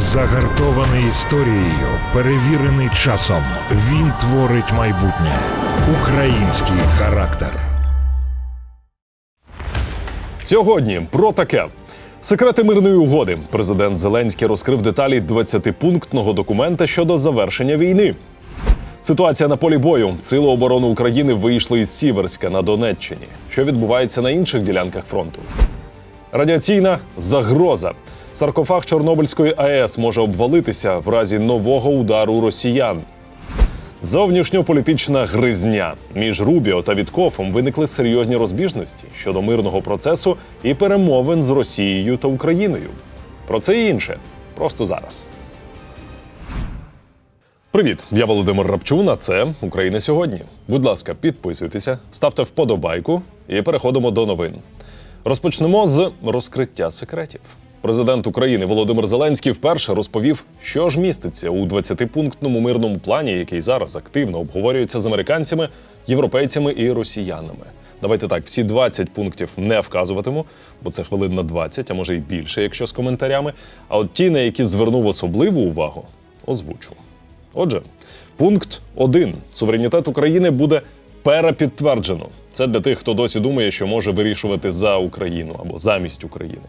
Загартований історією, перевірений часом. Він творить майбутнє. Український характер. Сьогодні про таке. Секрети мирної угоди. Президент Зеленський розкрив деталі 20-пунктного документа щодо завершення війни. Ситуація на полі бою. Сили оборони України вийшли із Сіверська на Донеччині. Що відбувається на інших ділянках фронту? Радіаційна загроза. Саркофаг Чорнобильської АЕС може обвалитися в разі нового удару росіян. Зовнішньополітична гризня між Рубіо та Віткофом виникли серйозні розбіжності щодо мирного процесу і перемовин з Росією та Україною. Про це і інше просто зараз. Привіт, я Володимир Рапчун. А це Україна сьогодні. Будь ласка, підписуйтеся, ставте вподобайку і переходимо до новин. Розпочнемо з розкриття секретів. Президент України Володимир Зеленський вперше розповів, що ж міститься у 20-пунктному мирному плані, який зараз активно обговорюється з американцями, європейцями і росіянами. Давайте так, всі 20 пунктів не вказуватиму, бо це хвилин на 20, а може й більше, якщо з коментарями. А от ті, на які звернув особливу увагу, озвучу. Отже, пункт 1. Суверенітет України буде перепідтверджено. Це для тих, хто досі думає, що може вирішувати за Україну або замість України.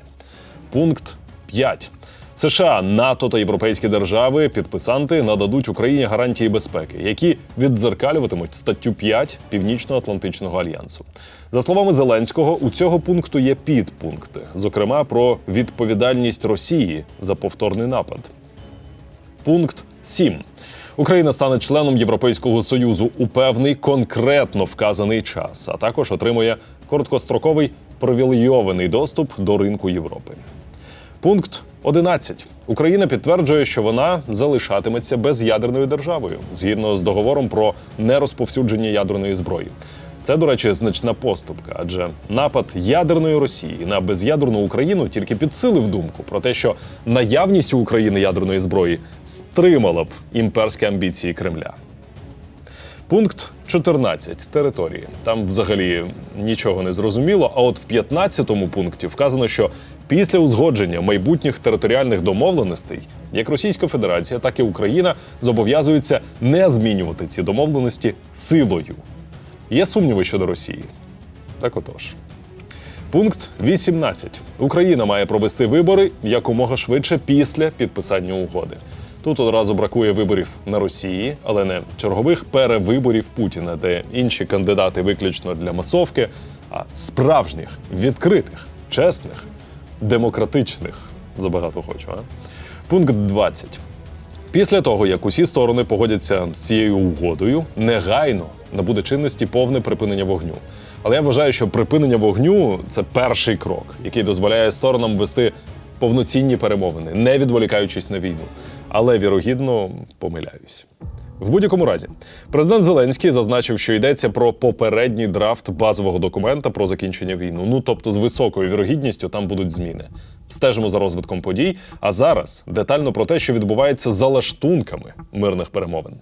Пункт 5. США, НАТО та європейські держави підписанти нададуть Україні гарантії безпеки, які віддзеркалюватимуть статтю 5 Північно-Атлантичного альянсу. За словами Зеленського, у цього пункту є підпункти, зокрема про відповідальність Росії за повторний напад. Пункт 7. Україна стане членом Європейського союзу у певний конкретно вказаний час, а також отримує короткостроковий привілейований доступ до ринку Європи. Пункт 11. Україна підтверджує, що вона залишатиметься без'ядерною державою згідно з договором про нерозповсюдження ядерної зброї. Це, до речі, значна поступка, адже напад ядерної Росії на без'ядерну Україну тільки підсилив думку про те, що наявність у України ядерної зброї стримала б імперські амбіції Кремля. Пункт 14. території. Там взагалі нічого не зрозуміло. А от в 15-му пункті вказано, що після узгодження майбутніх територіальних домовленостей, як Російська Федерація, так і Україна зобов'язуються не змінювати ці домовленості силою. Є сумніви щодо Росії. Так отож. Пункт 18. Україна має провести вибори якомога швидше після підписання угоди. Тут одразу бракує виборів на Росії, але не чергових перевиборів Путіна, де інші кандидати виключно для масовки, а справжніх, відкритих, чесних, демократичних. Забагато хочу, а? Пункт 20. Після того, як усі сторони погодяться з цією угодою, негайно набуде чинності повне припинення вогню. Але я вважаю, що припинення вогню це перший крок, який дозволяє сторонам вести повноцінні перемовини, не відволікаючись на війну. Але вірогідно помиляюсь. В будь-якому разі, президент Зеленський зазначив, що йдеться про попередній драфт базового документа про закінчення війну. Ну тобто, з високою вірогідністю там будуть зміни. Стежимо за розвитком подій. А зараз детально про те, що відбувається за лаштунками мирних перемовин.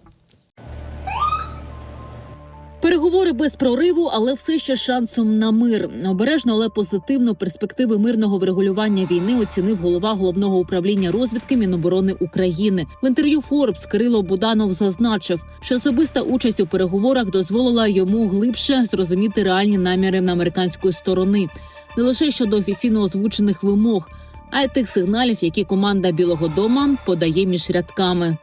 Переговори без прориву, але все ще шансом на мир. Обережно, але позитивно перспективи мирного врегулювання війни оцінив голова головного управління розвідки Міноборони України. В інтерв'ю Форбс Кирило Буданов зазначив, що особиста участь у переговорах дозволила йому глибше зрозуміти реальні наміри на американської сторони, не лише щодо офіційно озвучених вимог, а й тих сигналів, які команда Білого Дома подає між рядками.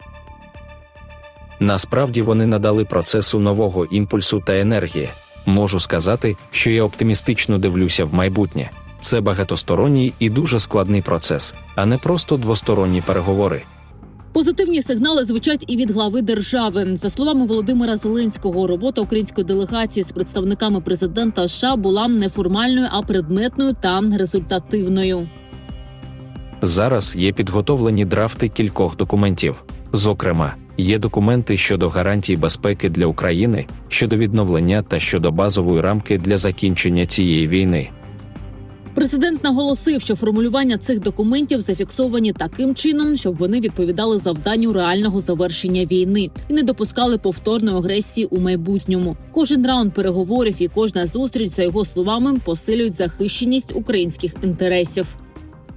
Насправді вони надали процесу нового імпульсу та енергії. Можу сказати, що я оптимістично дивлюся в майбутнє. Це багатосторонній і дуже складний процес, а не просто двосторонні переговори. Позитивні сигнали звучать і від глави держави. За словами Володимира Зеленського, робота української делегації з представниками президента США була не формальною, а предметною та результативною. Зараз є підготовлені драфти кількох документів. Зокрема, є документи щодо гарантій безпеки для України, щодо відновлення та щодо базової рамки для закінчення цієї війни. Президент наголосив, що формулювання цих документів зафіксовані таким чином, щоб вони відповідали завданню реального завершення війни і не допускали повторної агресії у майбутньому. Кожен раунд переговорів і кожна зустріч, за його словами, посилюють захищеність українських інтересів.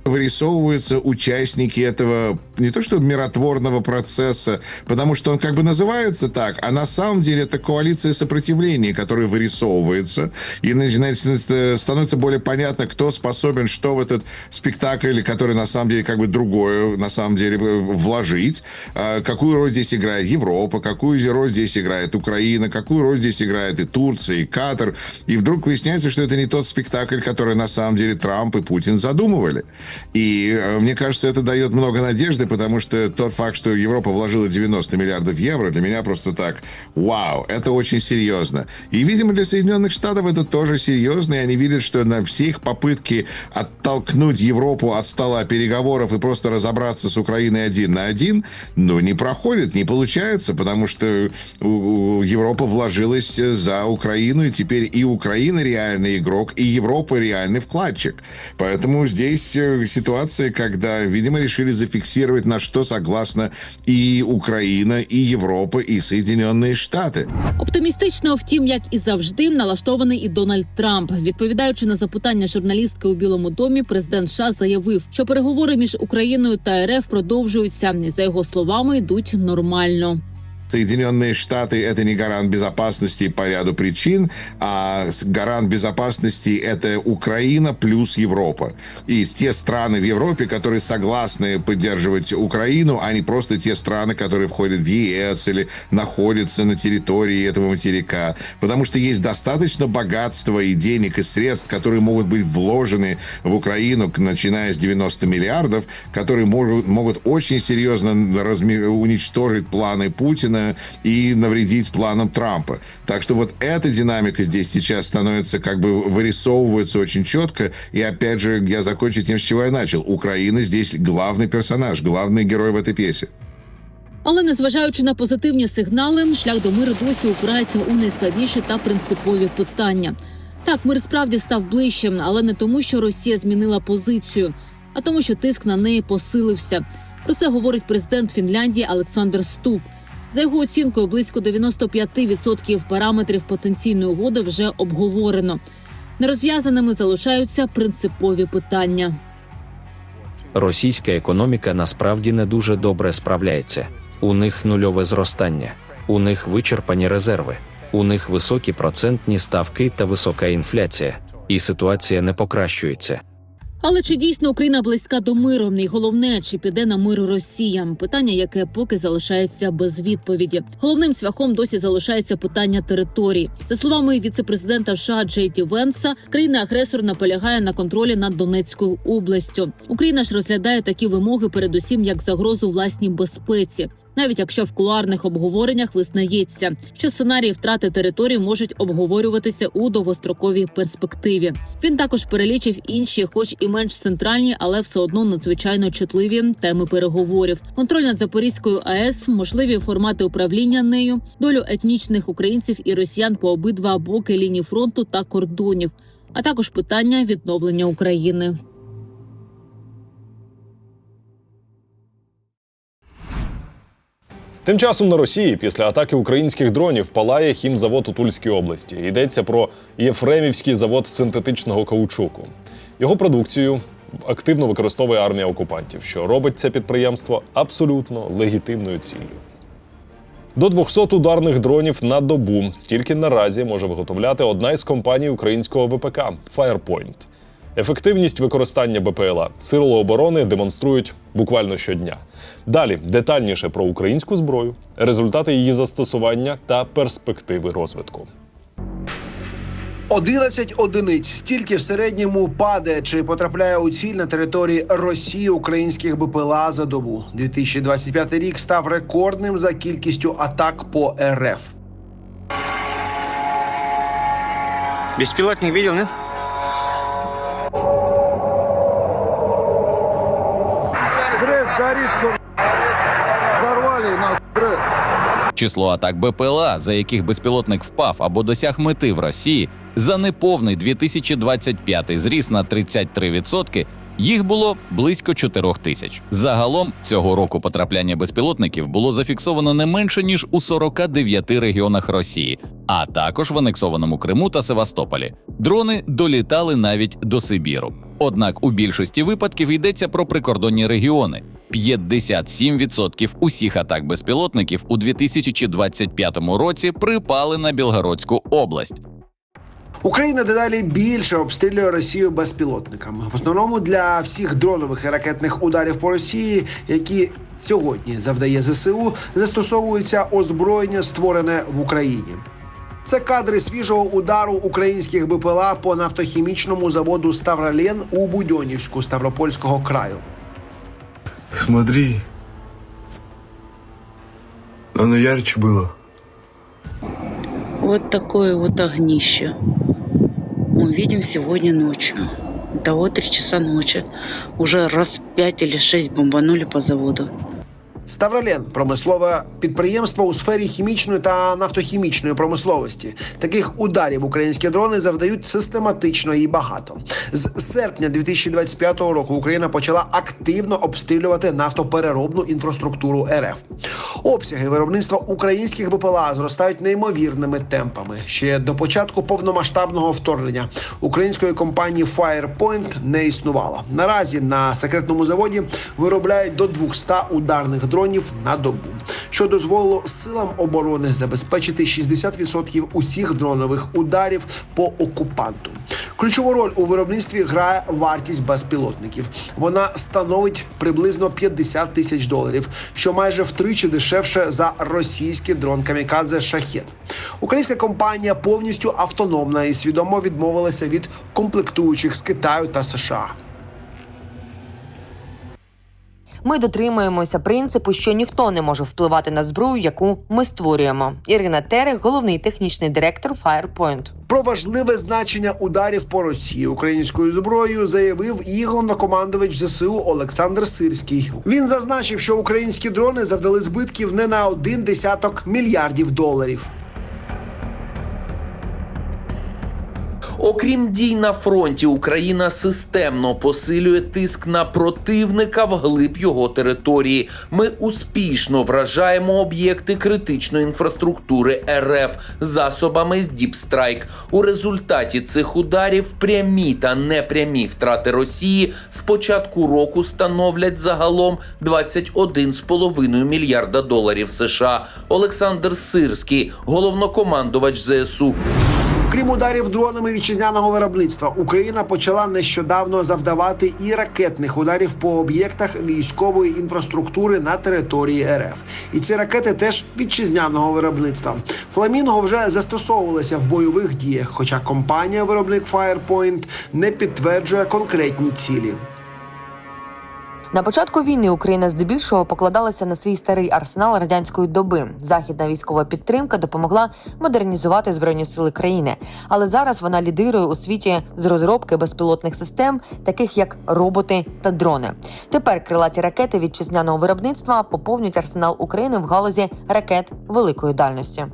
Вырисовываются участники этого не то что миротворного процесса, потому что он как бы называется так, а на самом деле это коалиция сопротивления, которая вырисовывается, и э, становится более понятно, кто способен что в этот спектакль, который на самом деле как бы другое, на самом деле э, вложить, А какую роль здесь играет Европа, какую роль здесь играет Украина, какую роль здесь играет и Турция, и Катар, и вдруг выясняется, что это не тот спектакль, который на самом деле Трамп и Путин задумывали. И э, мне кажется, это дает много надежды, потому что тот факт, что Европа вложила 90 миллиардов евро, для меня просто так, вау, это очень серьезно. И, видимо, для Соединенных Штатов это тоже серьезно, и они видят, что на все их попытки оттолкнуть Европу от стола переговоров и просто разобраться с Украиной один на один, ну, не проходит, не получается, потому что Европа вложилась за Украину, и теперь и Украина реальный игрок, и Европа реальный вкладчик. Поэтому здесь э, ситуация, когда, видимо, решили зафиксировать, на что согласна и Украина, и Европа, и Соединенные Штаты. Оптимістично, втім, як і завжди, налаштований і Дональд Трамп. Відповідаючи на запитання журналістки у Білому домі, президент США заявив, що переговори між Україною та РФ продовжуються. І, За його словами, йдуть нормально. Соединенные Штаты – это не гарант безопасности по ряду причин, а гарант безопасности – это Украина плюс Европа. И те страны в Европе, которые согласны поддерживать Украину, а не просто те страны, которые входят в ЕС или находятся на территории этого материка. Потому что есть достаточно богатства и денег, и средств, которые могут быть вложены в Украину, начиная с 90 миллиардов, которые могут, могут очень серьезно разми- уничтожить планы Путина и навредить планам Трампа. Так что вот эта динамика здесь сейчас становится как бы вырисовывается очень четко. И опять же, я закончу тем, с чего я начал. Украина здесь главный персонаж, главный герой в этой пьесе. Але незважаючи на позитивні сигнали, шлях до миру досі упирається у найскладніші та принципові питання. Так, мир справді став ближчим, але не тому, що Росія змінила позицію, а тому, що тиск на неї посилився. Про це говорить президент Фінляндії Олександр Ступ. За його оцінкою, близько 95% параметрів потенційної угоди вже обговорено. Нерозв'язаними залишаються принципові питання. Російська економіка насправді не дуже добре справляється. У них нульове зростання, у них вичерпані резерви, у них високі процентні ставки та висока інфляція, і ситуація не покращується. Але чи дійсно Україна близька до миру? І головне, чи піде на мир Росія? Питання, яке поки залишається без відповіді. Головним цвяхом досі залишається питання територій. За словами віцепрезидента США Джей Ді Венса, країна-агресор наполягає на контролі над Донецькою областю. Україна ж розглядає такі вимоги, передусім як загрозу власній безпеці. Навіть якщо в кулуарних обговореннях визнається, що сценарії втрати територій можуть обговорюватися у довгостроковій перспективі. Він також перелічив інші, хоч і менш центральні, але все одно надзвичайно чутливі теми переговорів: контроль над Запорізькою АЕС, можливі формати управління нею, долю етнічних українців і росіян по обидва боки лінії фронту та кордонів, а також питання відновлення України. Тим часом на Росії після атаки українських дронів палає хімзавод у Тульській області. Йдеться про Єфремівський завод синтетичного каучуку. Його продукцію активно використовує армія окупантів, що робить це підприємство абсолютно легітимною ціллю. До 200 ударних дронів на добу стільки наразі може виготовляти одна із компаній українського ВПК Firepoint. Ефективність використання БПЛА сили оборони демонструють буквально щодня. Далі детальніше про українську зброю, результати її застосування та перспективи розвитку. 11 одиниць стільки в середньому падає чи потрапляє у ціль на території Росії українських БПЛА за добу. 2025 рік став рекордним за кількістю атак по РФ. Беспилотник видел, нет? Горит. Взорвали на Гресс. Число атак БПЛА, за яких безпілотник впав або досяг мети в Росії, за неповний 2025 зріс на 33% Їх було близько 4 тисяч. Загалом цього року потрапляння безпілотників було зафіксовано не менше ніж у 49 регіонах Росії, а також в анексованому Криму та Севастополі. Дрони долітали навіть до Сибіру. Однак у більшості випадків йдеться про прикордонні регіони. 57% усіх атак безпілотників у 2025 році припали на Білгородську область. Україна дедалі більше обстрілює Росію безпілотниками. В основному для всіх дронових і ракетних ударів по Росії, які сьогодні завдає ЗСУ, застосовується озброєння, створене в Україні. Це кадри свіжого удару українських БПЛА по нафтохімічному заводу Ставролен у Будьонівську Ставропольського краю. Смотри. Оно ярче было. Вот такое вот огнище мы видим сегодня ночью. До 3 часа ночи. Уже раз пять или шесть бомбанули по заводу. Ставролен промислове підприємство у сфері хімічної та нафтохімічної промисловості. Таких ударів українські дрони завдають систематично і багато. З серпня 2025 року Україна почала активно обстрілювати нафтопереробну інфраструктуру РФ. Обсяги виробництва українських БПЛА зростають неймовірними темпами. Ще до початку повномасштабного вторгнення української компанії Firepoint не існувало. Наразі на секретному заводі виробляють до 200 ударних дронів на добу, що дозволило силам оборони забезпечити 60% усіх дронових ударів по окупанту. Ключову роль у виробництві грає вартість безпілотників. Вона становить приблизно 50 тисяч доларів, що майже втричі дешевше за російський дрон камікадзе Шахет. Українська компанія повністю автономна і свідомо відмовилася від комплектуючих з Китаю та США. Ми дотримуємося принципу, що ніхто не може впливати на зброю, яку ми створюємо. Ірина Терек, головний технічний директор Firepoint. Про важливе значення ударів по Росії українською зброєю заявив і головнокомандувач ЗСУ Олександр Сирський. Він зазначив, що українські дрони завдали збитків не на один десяток мільярдів доларів. Окрім дій на фронті, Україна системно посилює тиск на противника вглиб його території. Ми успішно вражаємо об'єкти критичної інфраструктури РФ засобами з Діпстрайк. У результаті цих ударів прямі та непрямі втрати Росії з початку року становлять загалом 21,5 мільярда доларів США. Олександр Сирський, головнокомандувач ЗСУ. Крім ударів дронами вітчизняного виробництва, Україна почала нещодавно завдавати і ракетних ударів по об'єктах військової інфраструктури на території РФ. І ці ракети теж вітчизняного виробництва. Фламінго вже застосовувалися в бойових діях, хоча компанія виробник Firepoint не підтверджує конкретні цілі. На початку війни Україна здебільшого покладалася на свій старий арсенал радянської доби. Західна військова підтримка допомогла модернізувати збройні сили країни, але зараз вона лідирує у світі з розробки безпілотних систем, таких як роботи та дрони. Тепер крилаті ракети вітчизняного виробництва поповнюють арсенал України в галузі ракет великої дальності.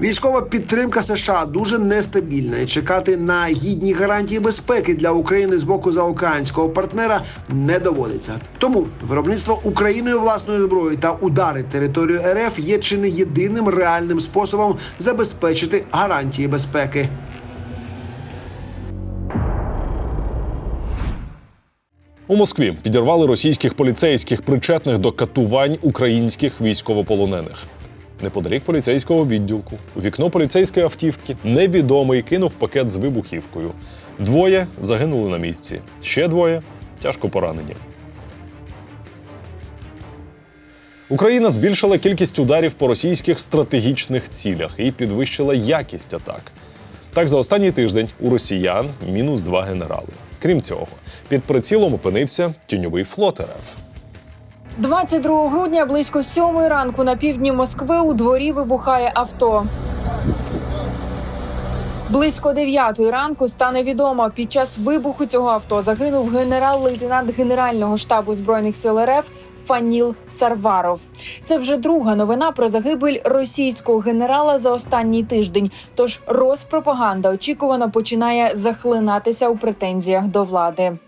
Військова підтримка США дуже нестабільна і чекати на гідні гарантії безпеки для України з боку заокеанського партнера не доводиться. Тому виробництво Україною власної зброї та удари територію РФ є чи не єдиним реальним способом забезпечити гарантії безпеки. У Москві підірвали російських поліцейських причетних до катувань українських військовополонених. Неподалік поліцейського відділку у вікно поліцейської автівки невідомий кинув пакет з вибухівкою. Двоє загинули на місці, ще двоє тяжко поранені. Україна збільшила кількість ударів по російських стратегічних цілях і підвищила якість атак. Так, за останній тиждень у росіян мінус два генерали. Крім цього, під прицілом опинився тіньовий флот РФ. 22 грудня близько сьомої ранку на півдні Москви у дворі вибухає авто. Близько дев'ятої ранку стане відомо, під час вибуху цього авто загинув генерал-лейтенант Генерального штабу збройних сил РФ Фаніл Сарваров. Це вже друга новина про загибель російського генерала за останній тиждень. Тож Роспропаганда очікувано починає захлинатися у претензіях до влади.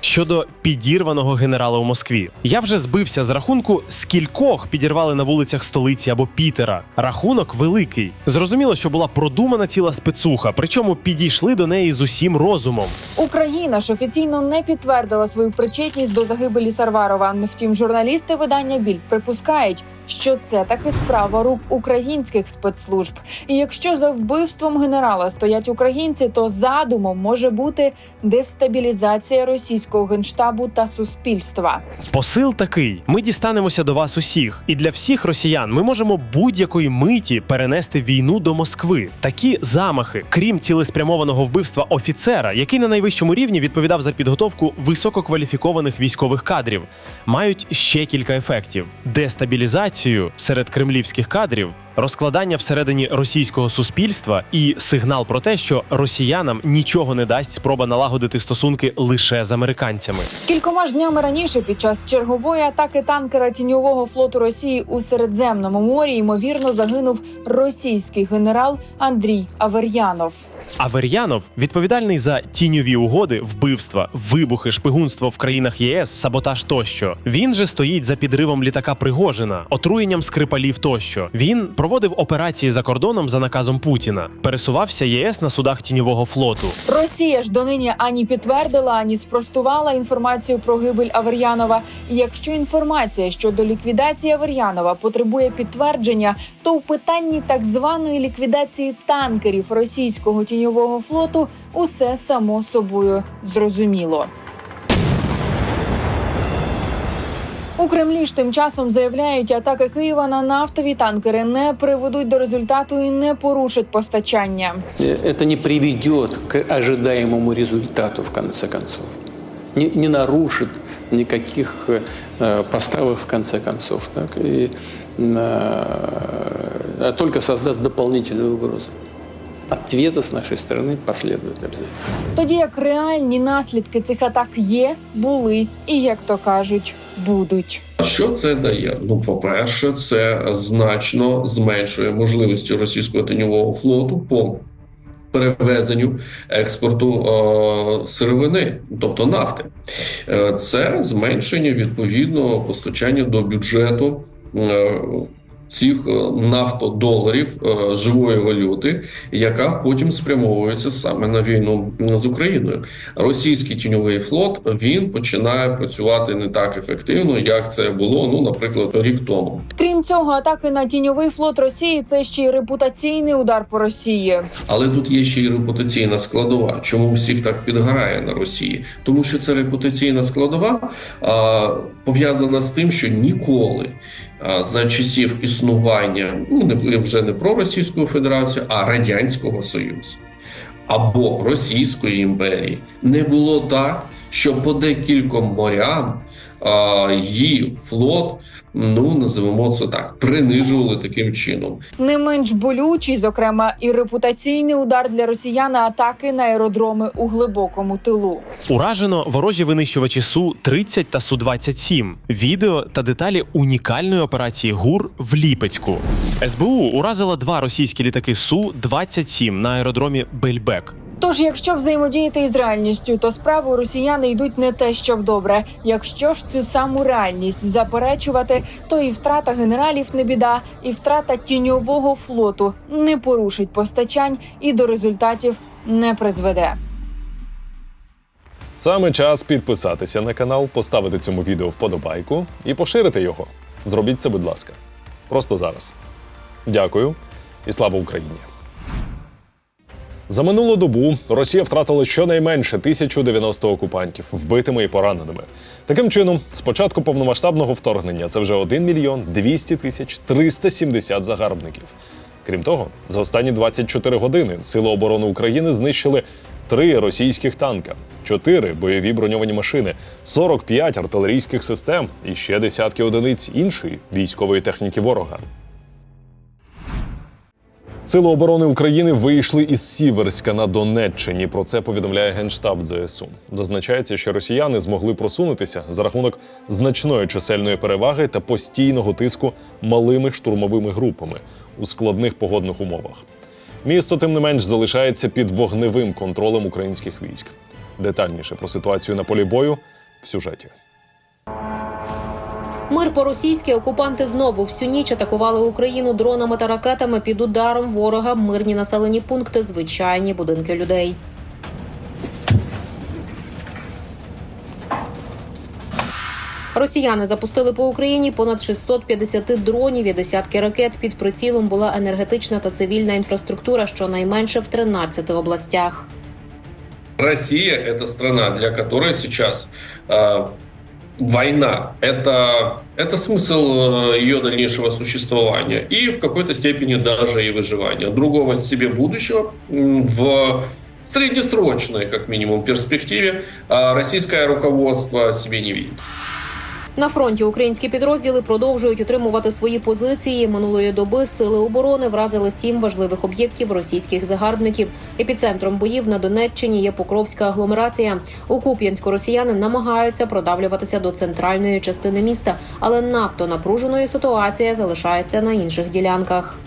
Щодо підірваного генерала у Москві, я вже збився з рахунку, скількох підірвали на вулицях столиці або Пітера. Рахунок великий. Зрозуміло, що була продумана ціла спецуха, причому підійшли до неї з усім розумом. Україна ж офіційно не підтвердила свою причетність до загибелі Сарварова. Втім, журналісти видання Більд припускають, що це таки справа рук українських спецслужб. І якщо за вбивством генерала стоять українці, то задумом може бути дестабілізація російського генштабу та суспільства. Посил такий: ми дістанемося до вас усіх, і для всіх росіян ми можемо будь-якої миті перенести війну до Москви. Такі замахи, крім цілеспрямованого вбивства офіцера, який на найвищому рівні відповідав за підготовку висококваліфікованих військових кадрів, мають ще кілька ефектів: дестабілізацію серед кремлівських кадрів. Розкладання всередині російського суспільства і сигнал про те, що росіянам нічого не дасть спроба налагодити стосунки лише з американцями. Кількома ж днями раніше, під час чергової атаки танкера тіньового флоту Росії у Середземному морі, ймовірно, загинув російський генерал Андрій Авер'янов. Авер'янов відповідальний за тіньові угоди, вбивства, вибухи, шпигунство в країнах ЄС, саботаж тощо. Він же стоїть за підривом літака Пригожина, отруєнням скрипалів тощо. Він проводив операції за кордоном за наказом Путіна, пересувався ЄС на судах тіньового флоту. Росія ж донині ані підтвердила, ані спростувала інформацію про гибель Авер'янова. І якщо інформація щодо ліквідації Авер'янова потребує підтвердження, то у питанні так званої ліквідації танкерів російського тіньового флоту усе само собою зрозуміло. У Кремлі ж тим часом заявляють, атаки Києва на нафтові танкери не приведуть до результату і не порушать постачання. это не приведет к ожидаемому результату в конце концов. Не, не нарушит никаких э, поставок в конце концов. Так, и, э, а только создаст дополнительную угрозу. Ответа с нашей стороны последует обязательно. Тоді як реальні наслідки цих атак є, були і, як то кажуть, будуть. Що це дає? Ну, по-перше, це значно зменшує можливості російського тіньового флоту по перевезенню експорту е, сировини, тобто нафти. Е, це зменшення відповідно постачання до бюджету. е, Цих е, нафтодоларів е, живої валюти, яка потім спрямовується саме на війну з Україною. Російський тіньовий флот він починає працювати не так ефективно, як це було, ну, наприклад, рік тому. Крім цього, атаки на тіньовий флот Росії це ще й репутаційний удар по Росії. Але тут є ще й репутаційна складова. Чому всіх так підгорає на Росії? Тому що ця репутаційна складова а, пов'язана з тим, що ніколи за часів існування ну вже не про Російську Федерацію, а Радянського Союзу або Російської імперії. Не було так, що по декільком морям а, її флот, ну називемо це так, принижували таким чином. Не менш болючий, зокрема, і репутаційний удар для росіян атаки на аеродроми у глибокому тилу. Уражено ворожі винищувачі су 30 та су 27 Відео та деталі унікальної операції ГУР в Ліпецьку. СБУ уразила два російські літаки су 27 на аеродромі Бельбек. Тож, якщо взаємодіяти із реальністю, то справи росіяни йдуть не те, щоб добре. Якщо ж цю саму реальність заперечувати, то і втрата генералів не біда, і втрата тіньового флоту не порушить постачань і до результатів не призведе. Саме час підписатися на канал, поставити цьому відео вподобайку і поширити його. Зробіть це, будь ласка. Просто зараз. Дякую і слава Україні! За минулу добу Росія втратила щонайменше 1090 окупантів, вбитими і пораненими. Таким чином, з початку повномасштабного вторгнення це вже 1 мільйон 200 тисяч 370 загарбників. Крім того, за останні 24 години Сили оборони України знищили три російських танка, чотири бойові броньовані машини, 45 артилерійських систем і ще десятки одиниць іншої військової техніки ворога. Сили оборони України вийшли із Сіверська на Донеччині. Про це повідомляє генштаб ЗСУ. Зазначається, що росіяни змогли просунутися за рахунок значної чисельної переваги та постійного тиску малими штурмовими групами у складних погодних умовах. Місто, тим не менш, залишається під вогневим контролем українських військ. Детальніше про ситуацію на полі бою в сюжеті. Мир по-російськи окупанти знову всю ніч атакували Україну дронами та ракетами під ударом ворога. Мирні населені пункти, звичайні будинки людей. Росіяни запустили по Україні понад 650 дронів і десятки ракет. Під прицілом була енергетична та цивільна інфраструктура, щонайменше в 13 областях. Россия – это страна, для которой сейчас э, война – это, это смысл э, ее дальнейшего существования и в какой-то степени даже и выживания. Другого себе будущего м, в среднесрочной, как минимум, перспективе э, российское руководство себе не видит. На фронті українські підрозділи продовжують утримувати свої позиції. Минулої доби сили оборони вразили сім важливих об'єктів російських загарбників. Епіцентром боїв на Донеччині є Покровська агломерація. У Куп'янську росіяни намагаються продавлюватися до центральної частини міста, але надто напруженою ситуація залишається на інших ділянках.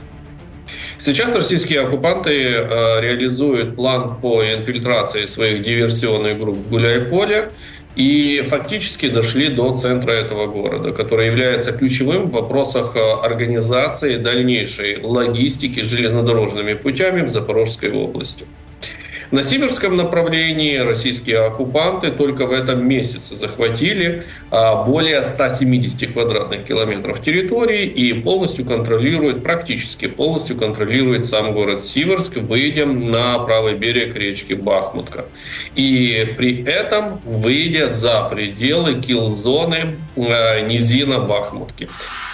Сейчас российские оккупанты э, реализуют план по инфильтрации своих диверсионных групп в Гуляйполе и фактически дошли до центра этого города, который является ключевым в вопросах э, организации дальнейшей логистики железнодорожными путями в Запорожской области. На северском направлении российские оккупанты только в этом месяце захватили а, более 170 квадратных километров территории и полностью контролируют, практически полностью контролирует сам город Сиверск, выйдя на правый берег речки Бахмутка. И при этом выйдя за пределы килл-зоны э, низина Бахмутки.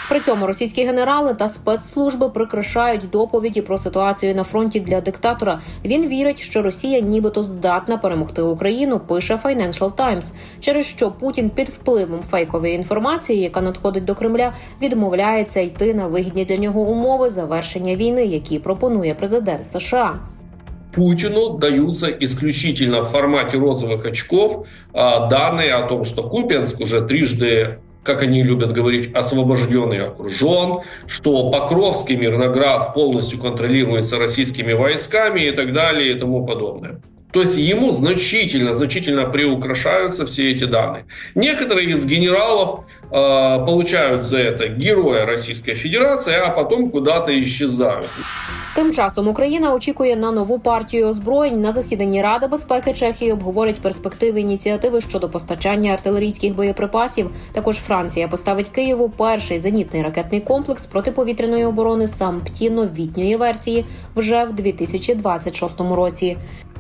При цьому російські генерали та спецслужби прикрашають доповіді про ситуацію на фронті для диктатора. Він вірить, що Росія нібито здатна перемогти Україну. Пише Financial Times, через що Путін під впливом фейкової інформації, яка надходить до Кремля, відмовляється йти на вигідні для нього умови завершення війни, які пропонує президент США. Путину даются исключительно в формате розовых очков а, данные о том, что Купянск уже трижды как они любят говорить, освобожден и окружен, что Покровский Мирноград полностью контролируется российскими войсками и так далее и тому подобное. То есть ему значительно, значительно приукрашаются все эти данные. Некоторые из генералов получают за это героя Российской Федерации, а потом куда-то исчезают. Тим часом Україна очікує на нову партію озброєнь. На засіданні Ради безпеки Чехії обговорять перспективи ініціативи щодо постачання артилерійських боєприпасів. Також Франція поставить Києву перший зенітний ракетний комплекс протиповітряної оборони САМПТІ новітньої версії вже в 2026 році.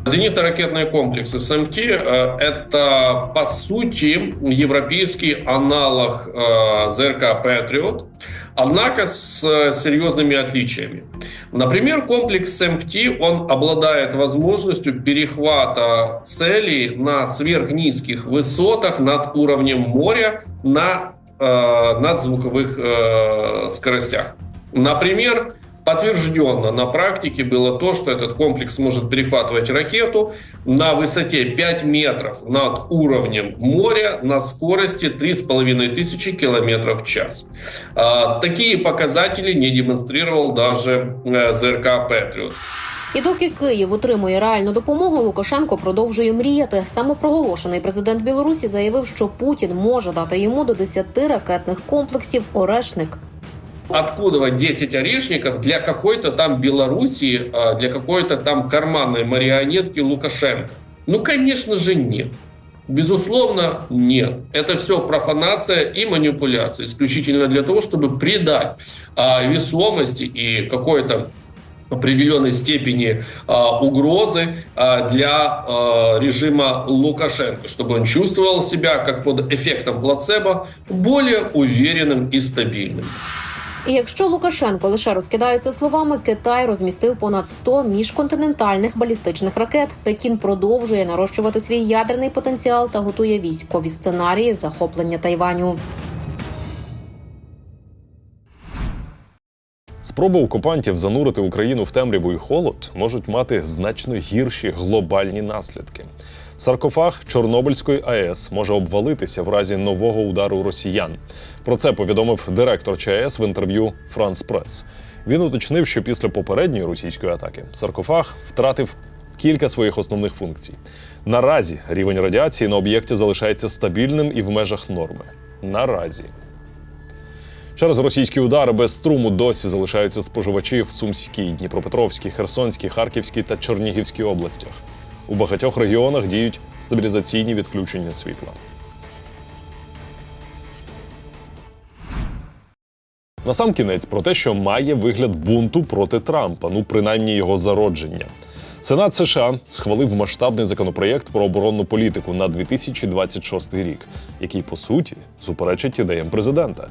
Зенитно-ракетный комплекс СМТ э, – это, по сути, европейский аналог э, ЗРК «Патриот», однако с э, серьезными отличиями. Например, комплекс СМТ, он обладает возможностью перехвата целей на сверхнизких высотах над уровнем моря на надзвуковых скоростях. Например, Подтвержденно на практике было то, что этот комплекс может перехватывать ракету на высоте 5 метров над уровнем моря на скорости 3500 километров в час. А, такие показатели не демонстрировал даже э, ЗРК «Патриот». І доки Київ отримує реальну допомогу, Лукашенко продовжує мріяти. Самопроголошений президент Білорусі заявив, що Путін може дати йому до 10 ракетних комплексів Орешник. Откуда 10 орешников для какой-то там Белоруссии, а, для какой-то там карманной марионетки Лукашенко? Ну, конечно же, нет. Безусловно, нет. Это все профанация и манипуляция, исключительно для того, чтобы придать а, весомости и какой-то определенной степени а, угрозы а, для а, режима Лукашенко, чтобы он чувствовал себя, как под эффектом плацебо, более уверенным и стабильным. І якщо Лукашенко лише розкидається словами, Китай розмістив понад 100 міжконтинентальних балістичних ракет. Пекін продовжує нарощувати свій ядерний потенціал та готує військові сценарії захоплення Тайваню. Спроби окупантів занурити Україну в темряву і холод можуть мати значно гірші глобальні наслідки. Саркофаг Чорнобильської АЕС може обвалитися в разі нового удару росіян. Про це повідомив директор ЧАЕС в інтерв'ю Франс Прес. Він уточнив, що після попередньої російської атаки саркофаг втратив кілька своїх основних функцій. Наразі рівень радіації на об'єкті залишається стабільним і в межах норми. Наразі. Через російські удари без струму досі залишаються споживачі в Сумській, Дніпропетровській, Херсонській, Харківській та Чернігівській областях. У багатьох регіонах діють стабілізаційні відключення світла. Насамкінець про те, що має вигляд бунту проти Трампа, ну принаймні його зародження. Сенат США схвалив масштабний законопроєкт про оборонну політику на 2026 рік, який по суті суперечить ідеям президента.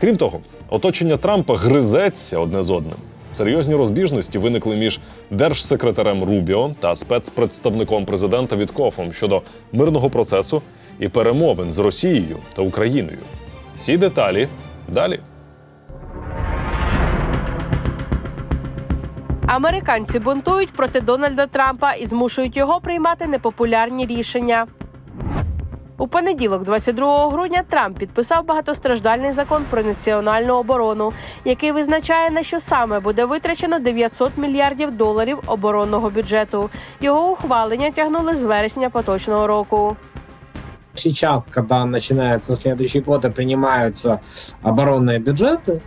Крім того, оточення Трампа гризеться одне з одним. Серйозні розбіжності виникли між держсекретарем Рубіо та спецпредставником президента Віткофом щодо мирного процесу і перемовин з Росією та Україною. Всі деталі далі. Американці бунтують проти Дональда Трампа і змушують його приймати непопулярні рішення. У понеділок, 22 грудня, Трамп підписав багатостраждальний закон про національну оборону, який визначає на що саме буде витрачено 900 мільярдів доларів оборонного бюджету. Його ухвалення тягнули з вересня поточного року. Сейчас, когда начинается следующий год и принимаются оборонные бюджеты, э,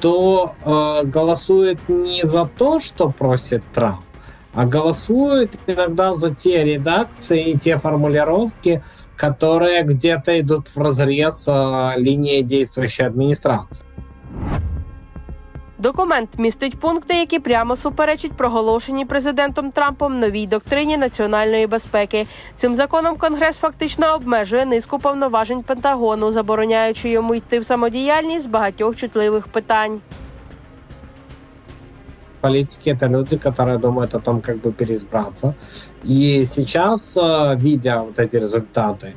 То э, голосует не за то, что просит Трамп, а голосует иногда за те редакции, те формулировки, которые где-то идут в разрез э, линии действующей администрации. Документ містить пункти, які прямо суперечать проголошеній президентом Трампом новій доктрині національної безпеки. Цим законом Конгрес фактично обмежує низку повноважень Пентагону, забороняючи йому йти в самодіяльність з багатьох чутливих питань. Политики это люди, которые думают о том, как бы переизбраться. И сейчас, э, видя вот эти результаты,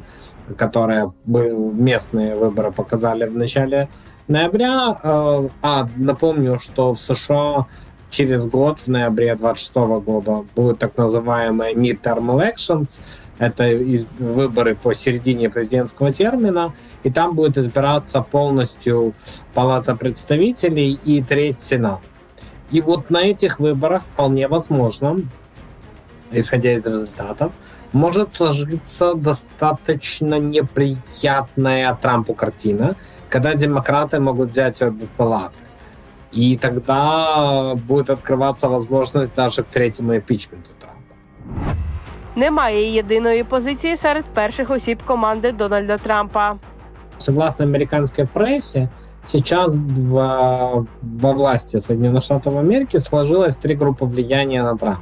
которые бы- местные выборы показали в начале ноября, э, а напомню, что в США через год, в ноябре 26 года, будут так называемые midterm elections, это выборы по середине президентского термина, и там будет избираться полностью Палата представителей и треть Сената. И вот на этих выборах вполне возможно, исходя из результатов, может сложиться достаточно неприятная Трампу картина, когда демократы могут взять обе палаты. И тогда будет открываться возможность даже к третьему импичменту Трампа. Немає єдиної позиції серед перших осіб команди Дональда Трампа. Согласно американской прессе, сейчас в- во власти Соединенных Штатов Америки сложилось три группы влияния на Трампа.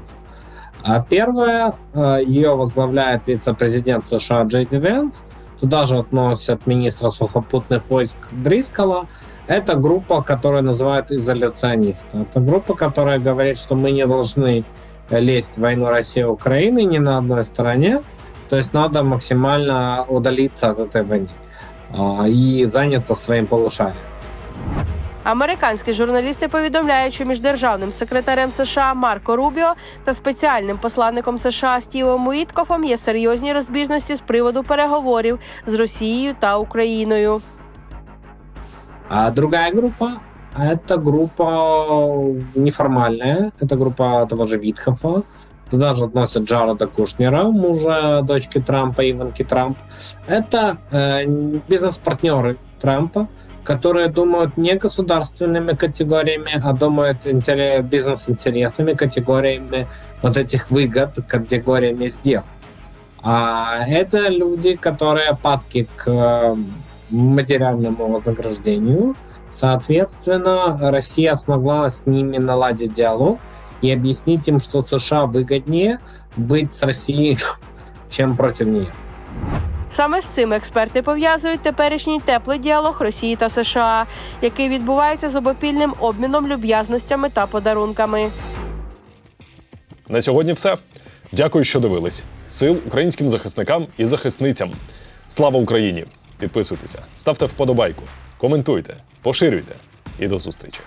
А Первая, э, ее возглавляет вице-президент США Джей Ди Венс. Туда же относят министра сухопутных войск Дрискала. Это группа, которую называют изоляционисты. Это группа, которая говорит, что мы не должны лезть в войну России-Украины ни на одной стороне. То есть надо максимально удалиться от этой войны а, и заняться своим полушарием. Американські журналісти повідомляють, що між державним секретарем США Марко Рубіо та спеціальним посланником США Стівом Уіткофом є серйозні розбіжності з приводу переговорів з Росією та Україною. А другая группа – это группа неформальная, это группа того же Витхофа. Туда же относят Джареда Кушнера, мужа дочки Трампа, Иванки Трамп. Это э, бизнес-партнеры Трампа, которые думают не государственными категориями, а думают интере- бизнес-интересами, категориями вот этих выгод, категориями сделок. А это люди, которые падки к э, материальному вознаграждению. Соответственно, Россия смогла с ними наладить диалог и объяснить им, что США выгоднее быть с Россией, чем против нее. Саме з цим експерти пов'язують теперішній теплий діалог Росії та США, який відбувається з обопільним обміном люб'язностями та подарунками. На сьогодні все. Дякую, що дивились. Сил українським захисникам і захисницям. Слава Україні! Підписуйтеся, ставте вподобайку, коментуйте, поширюйте і до зустрічі.